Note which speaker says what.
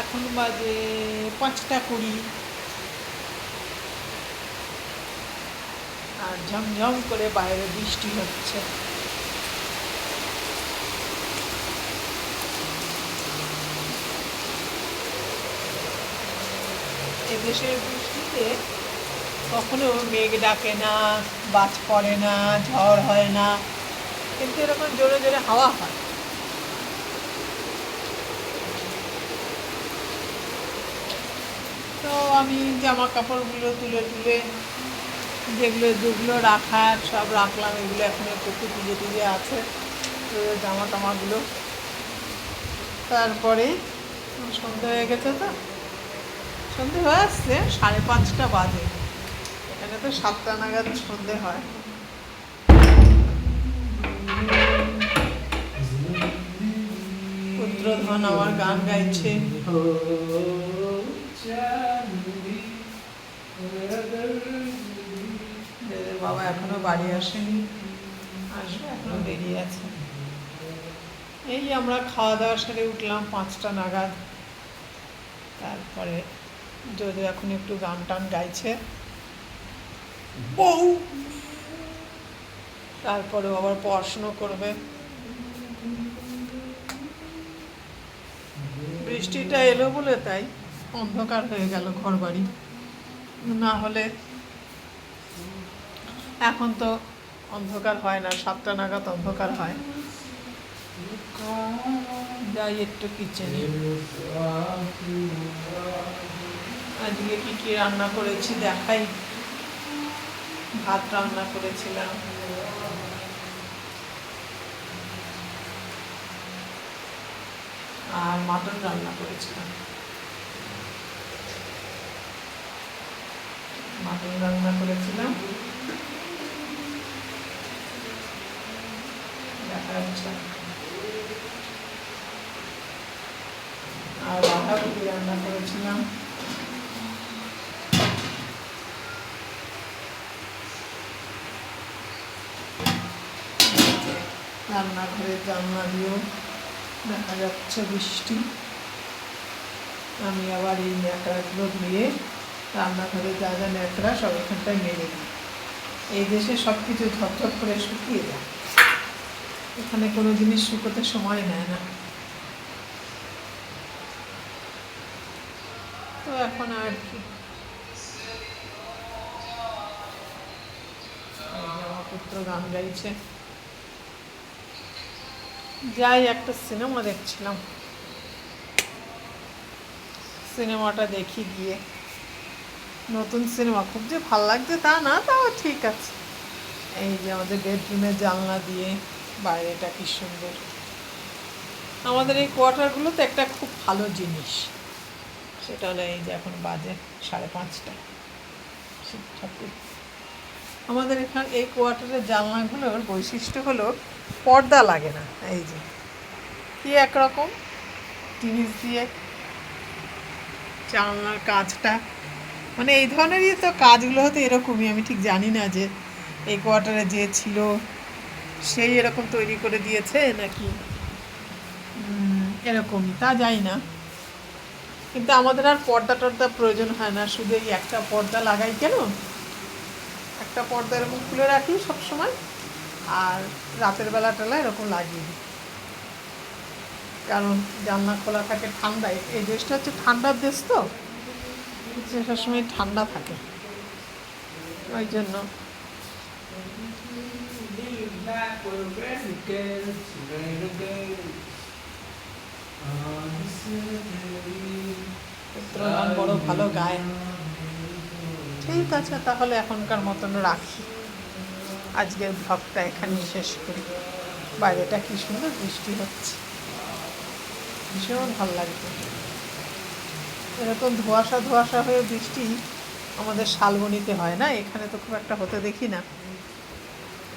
Speaker 1: এখন বাজে পাঁচটা কুড়ি। আর ঝমঝম করে বাইরে বৃষ্টি হচ্ছে। এদেশের বৃষ্টিতে কখনো মেঘ ডাকে না, বাজ পড়ে না, ঝড় হয় না। কিন্তু এরকম জোরে জোরে হাওয়া হয় তো আমি জামা কাপড়গুলো তুলে তুলে যেগুলো যেগুলো রাখার সব রাখলাম, এগুলো এখন একটু তুলে তুলে আছে তো জামা টামাগুলো তারপরে সন্ধে হয়ে গেছে তো? সন্ধে হয়ে আসছে, সাড়ে পাঁচটা বাজে। এখানে তো সাতটা নাগাদ সন্ধে হয়। পুত্রধন আমার গান গাইছে। বাবা এখনও বাড়ি আসেনি। আসবে, এখনও দেরি আছে। এই আমরা খাওয়া দাওয়া সেরে উঠলাম পাঁচটা নাগাদ। তারপরে যদি এখন একটু গান টান গাইছে। বউ! তারপরে আবার পড়াশুনো করবে। বৃষ্টিটা এলো বলে তাই অন্ধকার হয়ে গেল ঘর বাড়ি না হলে এখন তো অন্ধকার হয় না, সাতটা নাগাদ অন্ধকার হয়। যাই একটু কিচেনে। আজকে কি কি রান্না করেছি দেখাই। ভাত রান্না করেছিলাম। আর মাটন রান্না করেছিলাম। মাটন রান্না করেছিলাম। যাচ্ছে আর বাঁধাকপি রান্না করেছিলাম রান্নাঘরের জানলা দিয়েও দেখা যাচ্ছে বৃষ্টি আমি আবার এই ন্যাকড়াগুলো ধুয়ে রান্নাঘরে যা যা ন্যাকড়া সব এখানটায় মেরে দিই এই দেশে সব কিছু ঝপঝপ করে শুকিয়ে যায় এখানে কোনো জিনিস শুকোতে সময় নেয় না। তো এখন আর কি। পুত্র গান গাইছে। যাই, একটা সিনেমা দেখছিলাম। সিনেমাটা দেখি গিয়ে। নতুন সিনেমা, খুব যে ভালো লাগছে তা না, তাও ঠিক আছে। এই যে আমাদের বেডরুমের জানলা দিয়ে। বাইরেটা কি সুন্দর। আমাদের এই কোয়ার্টারগুলো তো একটা খুব ভালো জিনিস। সেটা হলো এই যে এখন বাজে সাড়ে পাঁচটা। শিব ঠাকুর। আমাদের এখানে এই কোয়ার্টারের জানলাগুলোর বৈশিষ্ট্য হলো পর্দা লাগে না। এই যে, কি একরকম? জিনিস দিয়ে জানলার কাজটা মানে এই ধরনেরই তো কাজগুলো হতো এরকমই। আমি ঠিক জানি না যে এই কোয়ার্টারে যে ছিল সেই এরকম তৈরি করে দিয়েছে নাকি? এরকমই তা যাই না। কিন্তু আমাদের আর পর্দা টর্দা প্রয়োজন হয় না। শুধু এই একটা পর্দা লাগাই কেন? একটা পর্দা এরকম খুলে রাখি সবসময়, আর রাতের বেলা টেলা এরকম লাগিয়ে দিই। কারণ জানলা খোলা থাকে ঠান্ডায়। এই দেশটা হচ্ছে ঠান্ডার দেশ তো সবসময় ঠান্ডা থাকে। ওই জন্য বড় ভালো গায়। ঠিক আছে, তাহলে এখনকার মতন রাখি। আজকের ভ্লগটা এখানেই শেষ করি। বাইরেটা কি সুন্দর বৃষ্টি হচ্ছে। ভীষণ ভালো লাগছে। এরকম ধোঁয়াশা ধোঁয়াশা হয়ে বৃষ্টি আমাদের শালবনিতে হয় না? এখানে তো খুব একটা হতে দেখি না।